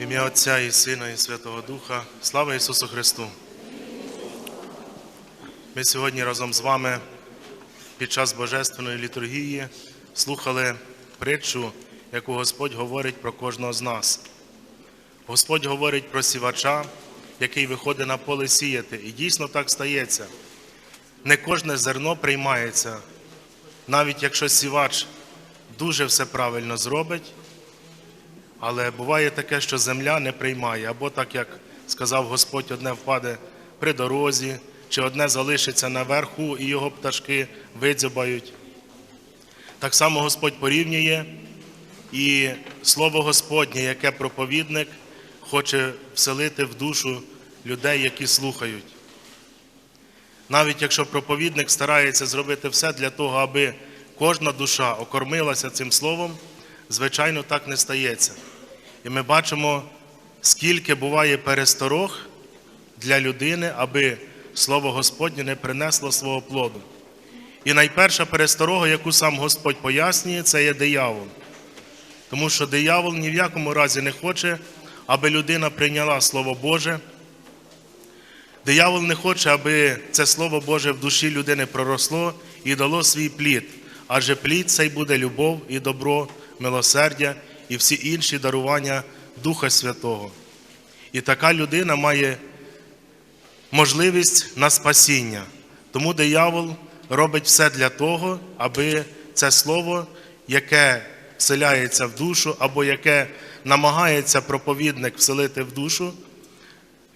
Ім'я Отця і Сина, і Святого Духа. Слава Ісусу Христу! Ми сьогодні разом з вами під час Божественної літургії слухали притчу, яку Господь говорить про кожного з нас. Господь говорить про сівача, який виходить на поле сіяти. І дійсно так стається. Не кожне зерно приймається, навіть якщо сівач дуже все правильно зробить, але буває таке, що земля не приймає, або так, як сказав Господь, одне впаде при дорозі, чи одне залишиться наверху, і його пташки видзюбають. Так само Господь порівнює, і Слово Господнє, яке проповідник, хоче вселити в душу людей, які слухають. Навіть якщо проповідник старається зробити все для того, аби кожна душа окормилася цим словом, звичайно, так не стається. І ми бачимо, скільки буває пересторог для людини, аби Слово Господнє не принесло свого плоду. І найперша пересторога, яку сам Господь пояснює, це є диявол. Тому що диявол ні в якому разі не хоче, аби людина прийняла Слово Боже. Диявол не хоче, аби це Слово Боже в душі людини проросло і дало свій плід. Адже плід цей буде любов і добро, милосердя і всі інші дарування Духа Святого. І така людина має можливість на спасіння. Тому диявол робить все для того, аби це слово, яке вселяється в душу, або яке намагається проповідник вселити в душу,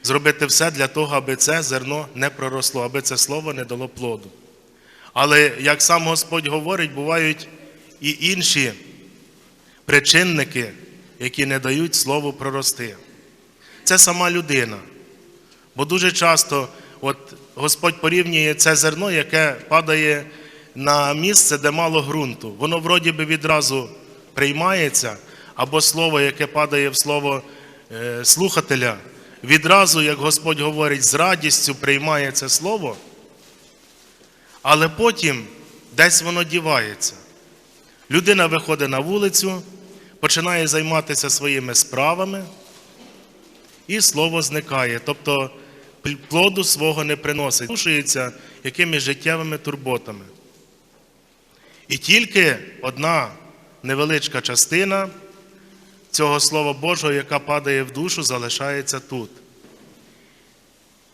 зробити все для того, аби це зерно не проросло, аби це слово не дало плоду. Але, як сам Господь говорить, бувають і інші причинники, які не дають слову прорости. Це сама людина. Бо дуже часто от Господь порівнює це зерно, яке падає на місце, де мало ґрунту. Воно вроді би відразу приймається, або слово, яке падає в слово е, слухателя, відразу, як Господь говорить, з радістю приймає це слово, але потім десь воно дівається. Людина виходить на вулицю, починає займатися своїми справами, і слово зникає. Тобто плоду свого не приносить, слушається якимись життєвими турботами. І тільки одна невеличка частина цього Слова Божого, яка падає в душу, залишається тут.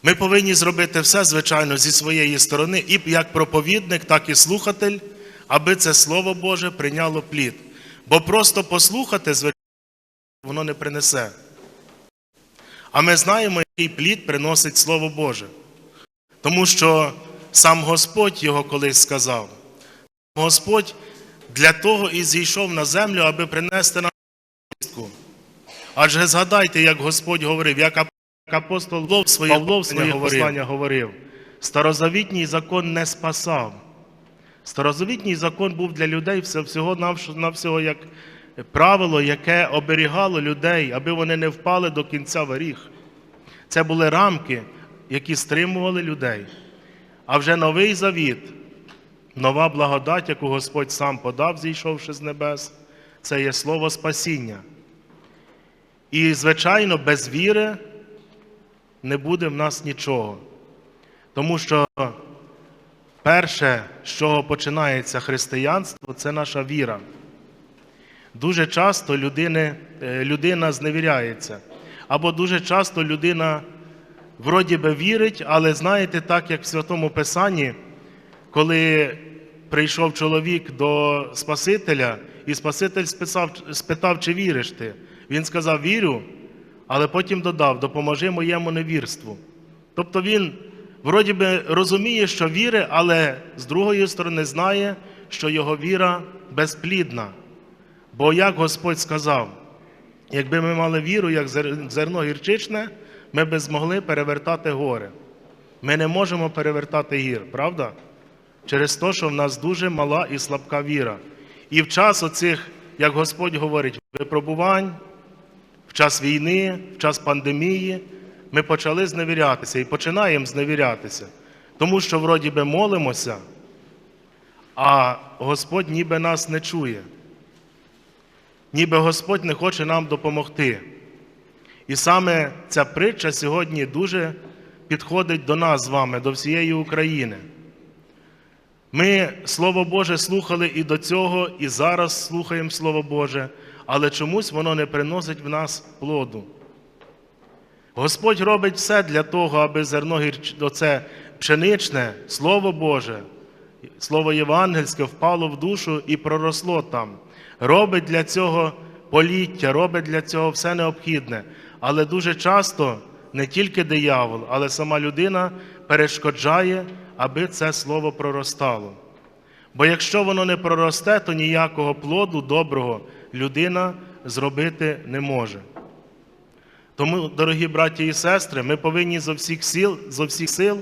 Ми повинні зробити все, звичайно, зі своєї сторони, і як проповідник, так і слухатель, аби це Слово Боже прийняло плід. Бо просто послухати, звичайно, воно не принесе. А ми знаємо, який плід приносить Слово Боже. Тому що сам Господь його колись сказав. Господь для того і зійшов на землю, аби принести нам звістку. Адже згадайте, як Господь говорив, як апостол Павло своє Павло в своє послання говорив, старозавітній закон не спасав. Старозавітній закон був для людей всього навсього як правило, яке оберігало людей, аби вони не впали до кінця воріг. Це були рамки, які стримували людей. А вже новий завіт, нова благодать, яку Господь сам подав, зійшовши з небес, це є слово спасіння. І, звичайно, без віри не буде в нас нічого. Тому що перше, з чого починається християнство, це наша віра. Дуже часто людини, людина зневіряється. Або дуже часто людина вроді би вірить, але знаєте, так як в Святому Писанні, коли прийшов чоловік до Спасителя, і Спаситель спитав, спитав, чи віриш ти. Він сказав, вірю, але потім додав, допоможи моєму невірству. Тобто він вроді би розуміє, що віри, але з другої сторони знає, що його віра безплідна. Бо як Господь сказав, якби ми мали віру, як зерно гірчичне, ми б змогли перевертати гори. Ми не можемо перевертати гір, правда? Через те, що в нас дуже мала і слабка віра. І в час оцих, як Господь говорить, випробувань, в час війни, в час пандемії, ми почали зневірятися і починаємо зневірятися. Тому що, вроді би, молимося, а Господь ніби нас не чує ніби Господь не хоче нам допомогти. І саме ця притча сьогодні дуже підходить до нас з вами, до всієї України. Ми Слово Боже слухали і до цього, і зараз слухаємо Слово Боже, але чомусь воно не приносить в нас плоду. Господь робить все для того, аби зерно гірч... оце пшеничне, Слово Боже, Слово Євангельське впало в душу і проросло там. Робить для цього поліття, робить для цього все необхідне. Але дуже часто не тільки диявол, але сама людина перешкоджає, аби це слово проростало. Бо якщо воно не проросте, то ніякого плоду доброго людина зробити не може. Тому, дорогі браті і сестри, ми повинні зо всіх сил, зо всіх сил,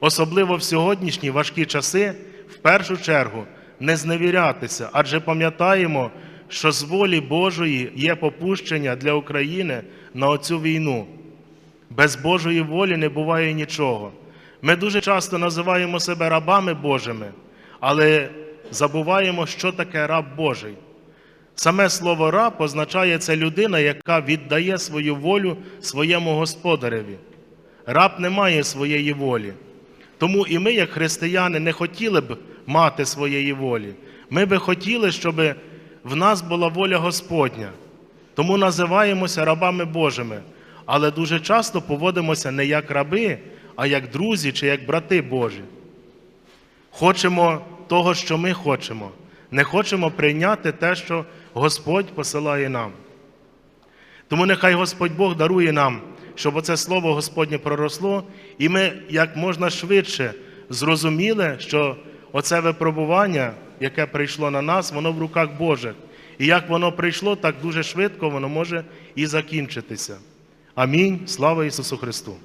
особливо в сьогоднішні важкі часи, в першу чергу не зневірятися, адже пам'ятаємо, що з волі Божої є попущення для України на оцю війну. Без Божої волі не буває нічого. Ми дуже часто називаємо себе рабами Божими, але забуваємо, що таке раб Божий. Саме слово раб означає це людина, яка віддає свою волю своєму господареві. Раб не має своєї волі. Тому і ми, як християни, не хотіли б мати своєї волі. Ми би хотіли, щоб в нас була воля Господня. Тому називаємося рабами Божими, але дуже часто поводимося не як раби, а як друзі чи як брати Божі. Хочемо того, що ми хочемо. Не хочемо прийняти те, що Господь посилає нам. Тому нехай Господь Бог дарує нам, щоб оце слово Господнє проросло, і ми як можна швидше зрозуміли, що оце випробування, яке прийшло на нас, воно в руках Божих. І як воно прийшло, так дуже швидко воно може і закінчитися. Амінь. Слава Ісусу Христу!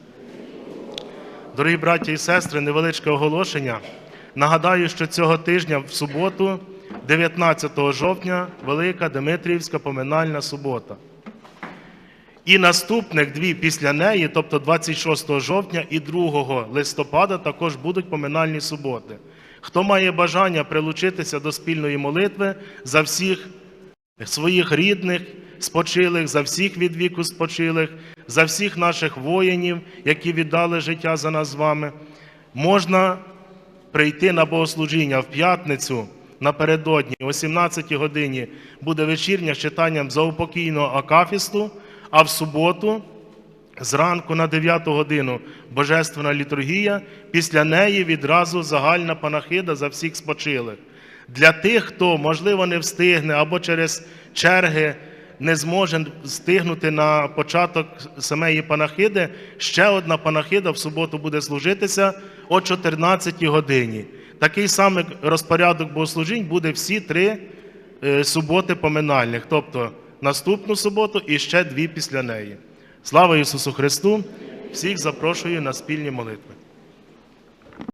Дорогі браті і сестри, невеличке оголошення. Нагадаю, що цього тижня в суботу, 19 жовтня, Велика Димитріївська поминальна субота. І наступних дві після неї, тобто 26 жовтня і 2 листопада, також будуть поминальні суботи. Хто має бажання прилучитися до спільної молитви за всіх своїх рідних, спочилих, за всіх від віку спочилих, за всіх наших воїнів, які віддали життя за нас з вами, можна прийти на богослужіння в п'ятницю напередодні, о 17 годині буде вечірня з читанням заупокійного акафісту, а в суботу зранку на 9 годину Божественна літургія, після неї відразу загальна панахида за всіх спочилих. Для тих, хто, можливо, не встигне або через черги не зможе встигнути на початок самої панахиди, ще одна панахида в суботу буде служитися о 14 годині. Такий самий розпорядок богослужінь буде всі три е, суботи поминальних, тобто наступну суботу і ще дві після неї. Слава Ісусу Христу! Всіх запрошую на спільні молитви.